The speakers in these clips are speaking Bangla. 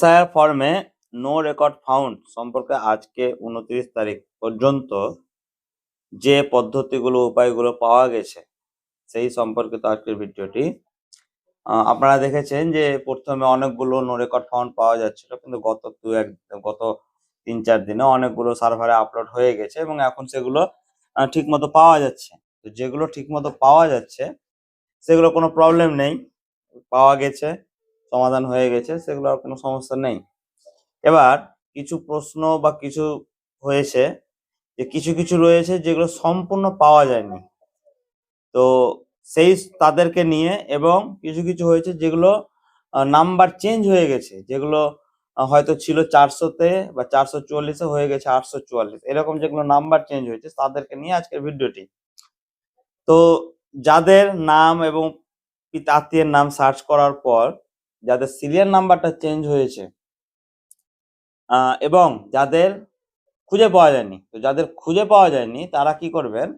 এসআইআর ফর্মে নো রেকর্ড ফাউন্ড সম্পর্কে আজকে উনত্রিশ তারিখ পর্যন্ত যে পদ্ধতিগুলো, উপায়গুলো পাওয়া গেছে, সেই সম্পর্কিত আজকের ভিডিওটি। আপনারা দেখেছেন যে প্রথমে অনেকগুলো নো রেকর্ড ফাউন্ড পাওয়া যাচ্ছিল, কিন্তু গত দু, এক, গত তিন চার দিনে অনেকগুলো সার্ভারে আপলোড হয়ে গেছে এবং এখন সেগুলো ঠিক মতো পাওয়া যাচ্ছে। তো যেগুলো ঠিক মতো পাওয়া যাচ্ছে, সেগুলো কোনো প্রবলেম নেই, পাওয়া গেছে। সমাধান হয়ে গেছে, সেগুলো আর কোনো সমস্যা নেই। এবার কিছু প্রশ্ন বা কিছু হয়েছে যে কিছু কিছু রয়েছে যেগুলো সম্পূর্ণ পাওয়া যায়নি। তো সেই তাদেরকে নিয়ে এবং কিছু কিছু হয়েছে যেগুলো নাম্বার চেঞ্জ হয়ে গেছে, যেগুলো হয়তো ছিল চারশোতে বা চারশো চুয়াল্লিশে হয়ে গেছে আটশো চুয়াল্লিশ। এরকম যেগুলো নাম্বার চেঞ্জ হয়েছে, তাদেরকে নিয়ে আজকের ভিডিওটি। তো যাদের নাম এবং আত্মীয়ের নাম সার্চ করার পর যাদের সিরিয়াল নাম্বারটা চেঞ্জ হয়েছে। এবং যাদের খুঁজে পাওয়া যায়নি। তো যাদের খুঁজে পাওয়া যায়নি, তারা কি করবেন?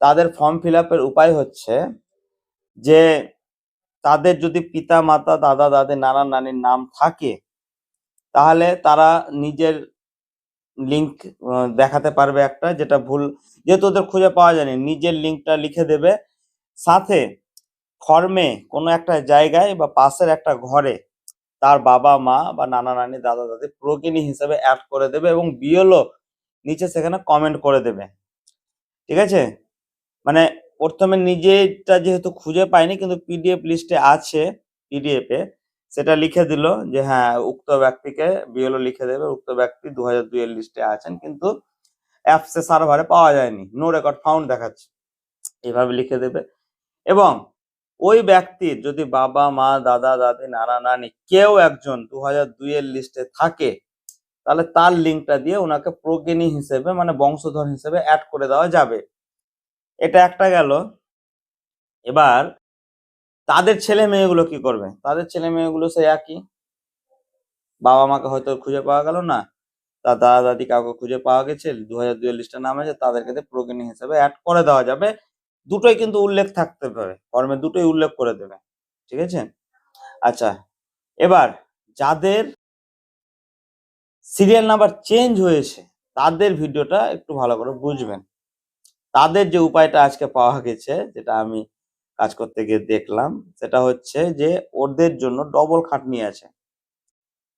তাদের ফর্ম ফিল আপের উপায় হচ্ছে যে, তাদের যদি পিতা মাতা দাদা, দাদি, নানা, নানির নাম থাকে, তাহলে তারা নিজের লিংক দেখাতে পারবে একটা যেটা ভুল, যেহেতু ওদের খুঁজে পাওয়া যায়নি, নিজের লিঙ্কটা লিখে দেবে। সাথে ফর্মে কোনো একটা জায়গায় বা পাশের একটা ঘরে তার বাবা, মা বা নানা নানি, দাদা, দাদি প্রগিনী হিসেবে অ্যাড করে দেবে এবং বিএলও নিচে সেখানে কমেন্ট করে দেবে। ঠিক আছে? মানে প্রথমে নিজেটা যেহেতু খুঁজে পায়নি কিন্তু পিডিএফ লিস্টে আছে পিডিএফ এ, সেটা লিখে দিল যে হ্যাঁ উক্ত ব্যক্তিকে বিএলও লিখে দেবে, উক্ত ব্যক্তি দু হাজার দুই এর লিস্টে আছেন কিন্তু অ্যাপসে সার্ভারে পাওয়া যায়নি। নো রেকর্ড ফাউন্ড দেখাচ্ছে। এভাবে লিখে দেবে। এবং ওই ব্যক্তির যদি বাবা, মা, দাদা, দাদি, নানা, নানি কেউ একজন দু হাজার দুই এর লিস্টে থাকে, তাহলে তার লিঙ্কটা দিয়ে ওনাকে প্রজ্ঞিনী হিসেবে মানে বংশধর হিসেবে অ্যাড করে দেওয়া যাবে। এটা একটা গেল। এবার তাদের ছেলে মেয়েগুলো কি করবে? তাদের ছেলে মেয়েগুলো সেই একই। বাবা মাকে হয়তো খুঁজে পাওয়া গেল না। তার দাদা, দাদি কাউকে খুঁজে পাওয়া গেছে দু হাজার দুই লিস্টের নাম আছে, তাদেরকে প্রজ্ঞিনী হিসেবে অ্যাড করে দেওয়া যাবে। দুটোই কিন্তু উল্লেখ থাকতে পারে। ফর্মে দুটোই উল্লেখ করে দেবে। ঠিক আছে? আচ্ছা এবার যাদের সিরিয়াল নাম্বার চেঞ্জ হয়েছে, তাদের ভিডিওটা একটু ভালো করে বুঝবেন। তাদের যে উপায়টা আজকে পাওয়া গেছে, যেটা আমি কাজ করতে গিয়ে দেখলাম, সেটা হচ্ছে যে ওদের জন্য ডবল খাটনি আছে।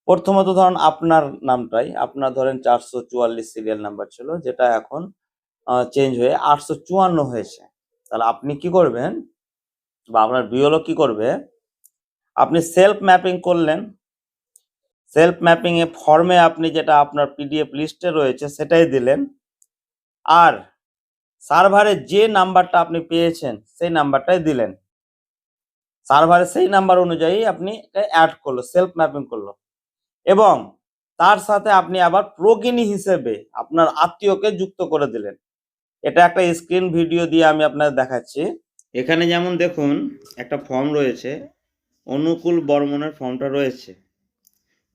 প্রথমত ধরুন আপনার নামটাই, আপনার ধরেন চারশো চুয়াল্লিশ সিরিয়াল নাম্বার ছিল, যেটা এখন চেঞ্জ হয়ে আটশো চুয়ান্ন হয়েছে। তাহলে আপনি কি করবেন বা আপনার বিওলো কি করবে? আপনি সেলফ ম্যাপিং করলেন। সেলফ ম্যাপিং এ ফর্মে আপনি যেটা আপনার পিডিএফ লিস্টে রয়েছে সেটাই দিলেন। আর সার্ভারে যে নাম্বারটা আপনি পেয়েছেন সেই নাম্বারটাই দিলেন। সার্ভারে সেই নাম্বার অনুযায়ী আপনি অ্যাড করল সেলফ ম্যাপিং করল। এবং তার সাথে আপনি আবার প্রগিনী হিসেবে আপনার আত্মীয়কে যুক্ত করে দিলেন। এটা একটা স্ক্রিন ভিডিও দিয়ে আমি আপনাদের দেখাচ্ছি। এখানে যেমন দেখুন, একটা ফর্ম রয়েছে। অনুকূল বর্মনের ফর্মটা রয়েছে।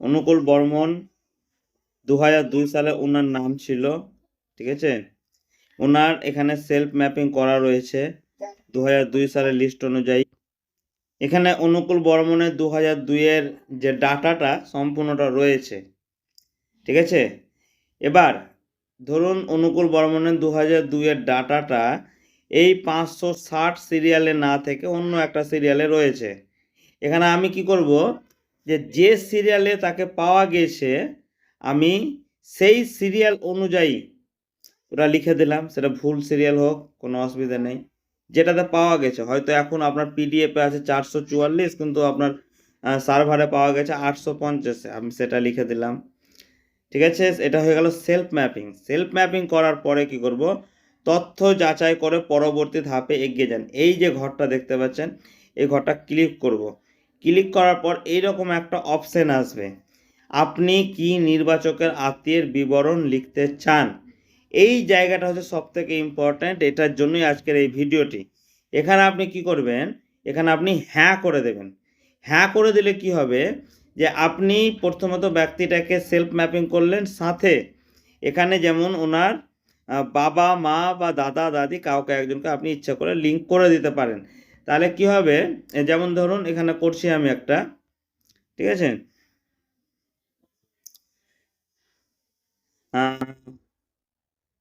অনুকূল বর্মন দু দুই সালে ওনার নাম ছিল, ঠিক আছে? ওনার এখানে সেলফ ম্যাপিং করা রয়েছে দু দুই সালের লিস্ট অনুযায়ী। এখানে অনুকূল বর্মনের দু হাজার দুইয়ের যে ডাটাটা সম্পূর্ণটা রয়েছে, ঠিক আছে? এবার ধরুন অনুকূল বর্মনের দু হাজার দুইয়ের ডাটাটা এই পাঁচশো ষাট সিরিয়ালে না থেকে অন্য একটা সিরিয়ালে রয়েছে। এখানে আমি কি করব? যে যে সিরিয়ালে তাকে পাওয়া গেছে, আমি সেই সিরিয়াল অনুযায়ী, ওটা লিখে দিলাম, সেটা ভুল সিরিয়াল হোক, কোনো অসুবিধা নেই। যেটাতে পাওয়া গেছে, হয়তো এখন আপনার পিডিএফে আছে চারশো চুয়াল্লিশ, কিন্তু আপনার সার্ভারে পাওয়া গেছে আটশো পঞ্চাশে, আমি সেটা লিখে দিলাম। ঠিক আছে? এটা হয়ে গেল সেলফ ম্যাপিং সেলফ ম্যাপিং করার পরে কি করব? তথ্য যাচাই করে পরবর্তী ধাপে এগিয়ে যান। এই যে ঘরটা দেখতে পাচ্ছেন, এই ঘরটা ক্লিক করব। ক্লিক করার পর এইরকম একটা অপশন আসবে। আপনি কি নির্বাচকের আত্মীয়ের বিবরণ লিখতে চান? এই জায়গাটা হচ্ছে সব থেকে ইম্পর্ট্যান্ট এটার জন্যই আজকের এই ভিডিওটি। এখানে আপনি কি করবেন? এখানে আপনি হ্যাঁ করে দেবেন। হ্যাঁ করে দিলে কি হবে? যে আপনি প্রথমত ব্যক্তিটাকে সেলফ ম্যাপিং করলেন, সাথে এখানে যেমন ওনার বাবা, মা বা দাদা, দাদি কাউকে একজনকে আপনি ইচ্ছা করে লিঙ্ক করে দিতে পারেন। তাহলে কি হবে? যেমন ধরুন, এখানে করছি আমি একটা, ঠিক আছে?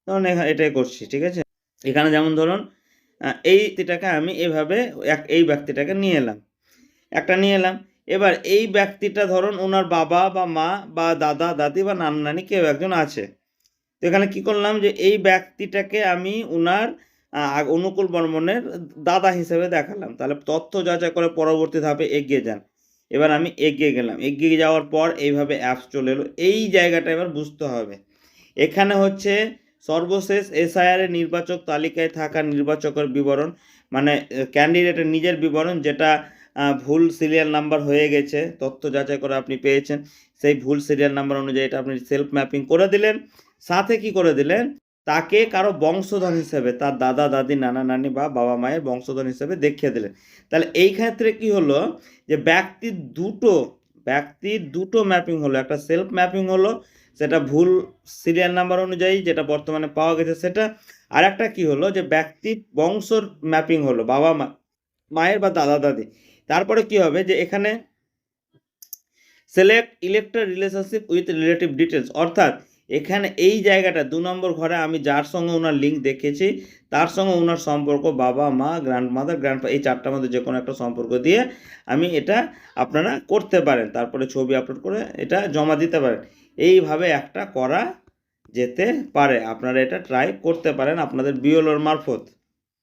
ধরুন এটাই করছি, ঠিক আছে? এখানে যেমন ধরুন এই আমি এভাবে এক- এই ব্যক্তিটাকে নিয়ে এলাম। একটা নিয়ে এলাম এবার এই ব্যক্তিটা ধরুন ওনার বাবা বা মা বা দাদা, দাদি বা নানা নানি কেউ একজন আছে। তো এখানে কী করলাম যে এই ব্যক্তিটাকে আমি ওনার অনুকূল বর্মনের দাদা হিসেবে দেখালাম। তাহলে তথ্য যাচাই করে পরবর্তী ধাপে এগিয়ে যান। এবার আমি এগিয়ে গেলাম। এগিয়ে যাওয়ার পর এইভাবে অ্যাপস চলে এলো। এই জায়গাটা এবার বুঝতে হবে। এখানে হচ্ছে সর্বশেষ এসআইআর এর নির্বাচক তালিকায় থাকা নির্বাচকের বিবরণ মানে ক্যান্ডিডেটের নিজের বিবরণ, যেটা ভুল সিরিয়াল নাম্বার হয়ে গেছে, তথ্য যাচাই করে আপনি পেয়েছেন। সেই ভুল সিরিয়াল নাম্বার অনুযায়ী এটা আপনি সেলফ ম্যাপিং করে দিলেন। সাথে কি করে দিলেন? তাকে কারও বংশধর হিসেবে, তার দাদা, দাদি, নানা, নানি বা বাবা মায়ের বংশধর হিসেবে দেখিয়ে দিলেন। তাহলে এই ক্ষেত্রে কি হলো? যে ব্যক্তির দুটো ব্যক্তির দুটো ম্যাপিং হলো। একটা সেলফ ম্যাপিং হলো, সেটা ভুল সিরিয়াল নাম্বার অনুযায়ী যেটা বর্তমানে পাওয়া গেছে সেটা। আর একটা কি হলো? যে ব্যক্তির বংশর ম্যাপিং হলো, বাবা মা, মায়ের বা দাদা, দাদি। তারপরে কি হবে যে এখানে select electoral relationship with relative details অর্থাৎ এখানে এই জায়গাটা দু নম্বর ঘরে আমি যার সঙ্গে ওনার লিঙ্ক দেখেছি, তার সঙ্গে ওনার সম্পর্ক বাবা, মা গ্র্যান্ড মাদার গ্র্যান্ড এই চারটার মধ্যে যে কোনো একটা সম্পর্ক দিয়ে আমি এটা আপনারা করতে পারেন। তারপরে ছবি আপলোড করে এটা জমা দিতে পারেন। এইভাবে একটা করা যেতে পারে। আপনারা এটা ট্রাই করতে পারেন আপনাদের বিওলোর মারফত।